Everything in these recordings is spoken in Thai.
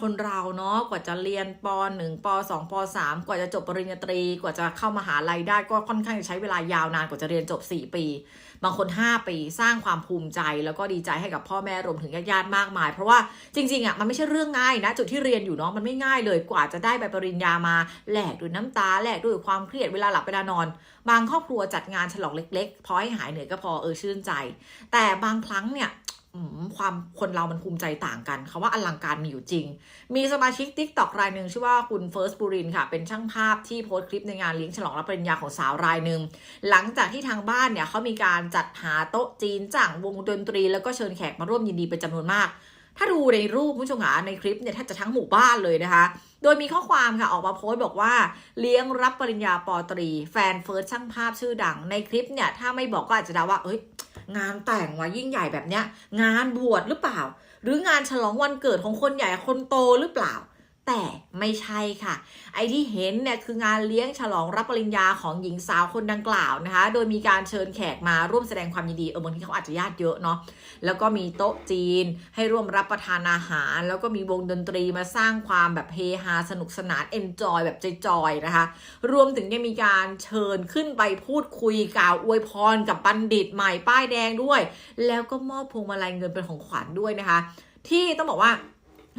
คนเราเนอะกว่าจะเรียนป .1 ป .2 ป .3 กว่าจะจบปริญญาตรี กว่าจะเข้ามหาลัยได้ก็ค่อนข้างจะใช้เวลายาวนานกว่าจะเรียนจบ 4 ปี บางคน 5 ปีสร้างความภูมิใจแล้วก็ดีใจให้กับพ่อแม่รวมถึงญาติๆมากมาย เพราะว่าจริงๆอะมันไม่ใช่เรื่องง่ายนะ จุดที่เรียนอยู่เนาะมันไม่ง่ายเลยกว่าจะได้ใบปริญญามาแหลกด้วยน้ำตาแหลกด้วยความเครียดเวลาหลับเวลานอน บางครอบครัวจัดงานฉลองเล็ก ๆ พอให้หายเหนื่อยก็พอเออชื่นใจ แต่บางครั้งเนี่ย ความคนเรามันภูมิใจต่างกันคาว่าอลังการมีอยู่จริง มีสมาชิก t ิ k t o k รายหนึ่งชื่อว่าคุณเฟิร์สบุรินค่ะ เป็นช่างภาพที่โพสต์คลิปในงานเลี้ยงฉลองรับปริญญาของสาวรายหนึ่ง หลังจากที่ทางบ้านเนี่ยเขามีการจัดหาโต๊ะจีนจ้างวงดนตรี แล้วก็เชิญแขกมาร่วมยินดีเป็นจำนวนมาก ถ้าดูในรูปผู้ชมหาในคลิปเนี่ยแทบจะทั้งหมู่บ้านเลยนะคะ โดยมีข้อความค่ะออกมาโพสต์บอกว่าเลี้ยงรับปริญญาปอตรี แฟนเฟิร์สช่างภาพชื่อดังในคลิปเนี่ยถ้าไม่บอกก็อาจจะเดาว่าเอ้ย งานแต่งว่ายิ่งใหญ่แบบเนี้ย งานบวชหรือเปล่า หรืองานฉลองวันเกิดของคนใหญ่คนโตหรือเปล่า แต่ไม่ใช่ค่ะ ไอที่เห็นเนี่ยคืองานเลี้ยงฉลองรับปริญญาของหญิงสาวคนดังกล่าวนะคะ โดยมีการเชิญแขกมาร่วมแสดงความยินดีเออบางทีเขาอาจจะญาติเยอะเนาะแล้วก็มีโต๊ะจีนให้ร่วมรับประทานอาหาร แล้วก็มีวงดนตรีมาสร้างความแบบเฮฮาสนุกสนานเอนจอยแบบจอยๆนะคะ รวมถึงยังมีการเชิญขึ้นไปพูดคุยกล่าวอวยพรกับบัณฑิตใหม่ป้ายแดงด้วย แล้วก็มอบพวงมาลัยเงินเป็นของขวัญด้วยนะคะ ที่ต้องบอกว่า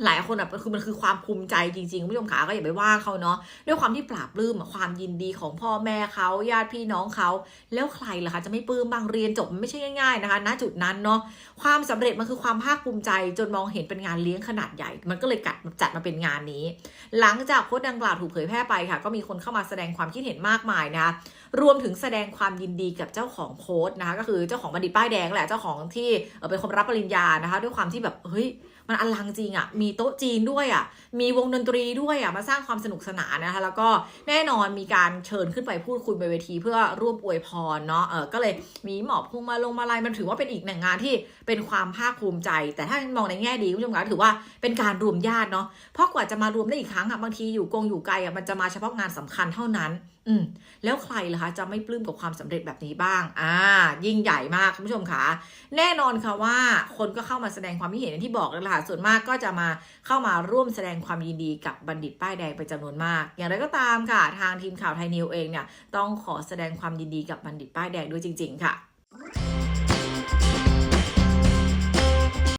หลายคนอะคือมันคือความภูมิใจจริงๆผู้ชมขาก็อย่าไปว่าเขาเนาะด้วยความที่ปราบปลื้มความยินดีของพ่อแม่เขาญาติพี่น้องเขา แล้วใครล่ะคะจะไม่ปลื้มบางเรียนจบมันไม่ใช่ง่ายๆนะคะณจุดนั้นเนาะความสำเร็จมันคือความภาคภูมิใจจนมองเห็นเป็นงานเลี้ยงขนาดใหญ่ มันก็เลยกัดจัดมาเป็นงานนี้ หลังจากโพสต์ดังกล่าวถูกเผยแพร่ไปค่ะ ก็มีคนเข้ามาแสดงความคิดเห็นมากมายนะคะรวมถึงแสดงความยินดีกับเจ้าของโพสต์นะคะก็คือเจ้าของบัณฑิตป้ายแดงแหละเจ้าของที่เอ่อเป็นคนรับปริญญานะคะ ด้วยความที่แบบเฮ้ยมันอลังจริงอะ่ะมีีโต๊ะจีนด้วยอะ่ะ มีวงดนตรีด้วยอะ่ะ มาสร้างความสนุกสนานนะคะ แล้วก็แน่นอนมีการเชิญขึ้นไปพูดคุยบนเวทีเพื่อร่วมอวยพรเนาะ เออ ก็เลยมีหมอบพวงมาลงมาลัยมันถือว่าเป็นอีกหนึ่งงานที่เป็นความภาคภูมิใจ แต่ถ้ามองในแง่ดีคุณผู้ชมคะถือว่าเป็นการรวมญาติเนาะ เพราะกว่าจะมารวมได้อีกครั้งอะบางทีอยู่กงอยู่ไกลอะมันจะมาเฉพาะงานสำคัญเท่านั้น อืมแล้วใครล่ะคะจะไม่ปลื้มกับความสำเร็จแบบนี้บ้าง อ่า ยิ่งใหญ่มากคุณผู้ชมคะแน่นอนค่ะว่าคนก็เข้ามาแสดงความคิดเห็นที่บอกแล้วล่ะค่ะส่วนมากก็จะมาเข้ามาร่วมแสดงความยินดีกับบัณฑิตป้ายแดงเป็นจำนวนมาก อย่างไรก็ตามค่ะ ทางทีมข่าวไทยนิวเองเนี่ยต้องขอแสดงความยินดีกับบัณฑิตป้ายแดงด้วยจริง ๆ ค่ะ